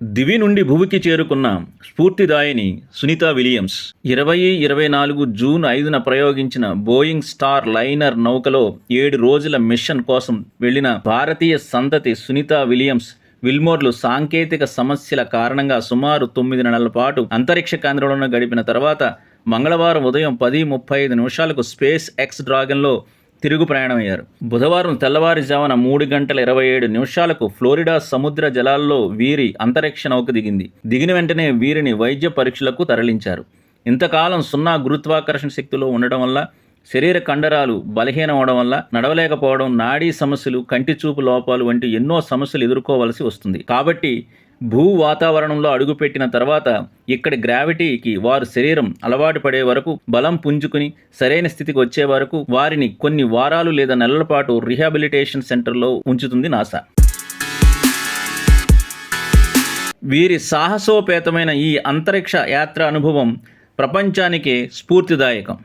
దివి నుండి భువికి చేరుకున్న స్ఫూర్తిదాయిని సునీత విలియమ్స్ ఇరవై ఇరవై నాలుగు జూన్ ఐదున ప్రయోగించిన బోయింగ్ స్టార్ లైనర్ నౌకలో ఏడు రోజుల మిషన్ కోసం వెళ్ళిన భారతీయ సంతతి సునీత విలియమ్స్ విల్మోర్లు సాంకేతిక సమస్యల కారణంగా సుమారు తొమ్మిది నెలల పాటు అంతరిక్ష కేంద్రంలో గడిపిన తర్వాత మంగళవారం ఉదయం పది ముప్పై ఐదు నిమిషాలకు స్పేస్ ఎక్స్ డ్రాగన్లో తిరుగు ప్రయాణమయ్యారు. బుధవారం తెల్లవారుజామున మూడు గంటల ఇరవై ఏడు నిమిషాలకు ఫ్లోరిడా సముద్ర జలాల్లో వీరి అంతరిక్ష నౌక దిగింది. దిగిన వెంటనే వీరిని వైద్య పరీక్షలకు తరలించారు. ఇంతకాలం సున్నా గురుత్వాకర్షణ శక్తిలో ఉండడం వల్ల శరీర కండరాలు బలహీనం అవడం వల్ల నడవలేకపోవడం నాడీ సమస్యలు కంటి చూపు లోపాలు వంటి ఎన్నో సమస్యలు ఎదుర్కోవలసి వస్తుంది. కాబట్టి భూ వాతావరణంలో అడుగుపెట్టిన తర్వాత ఇక్కడి గ్రావిటీకి వారు శరీరం అలవాటు పడే వరకు బలం పుంజుకుని సరైన స్థితికి వచ్చే వరకు వారిని కొన్ని వారాలు లేదా నెలల పాటు రిహాబిలిటేషన్ సెంటర్లో ఉంచుతుంది నాసా. వీరి సాహసోపేతమైన ఈ అంతరిక్ష యాత్ర అనుభవం ప్రపంచానికే స్ఫూర్తిదాయకం.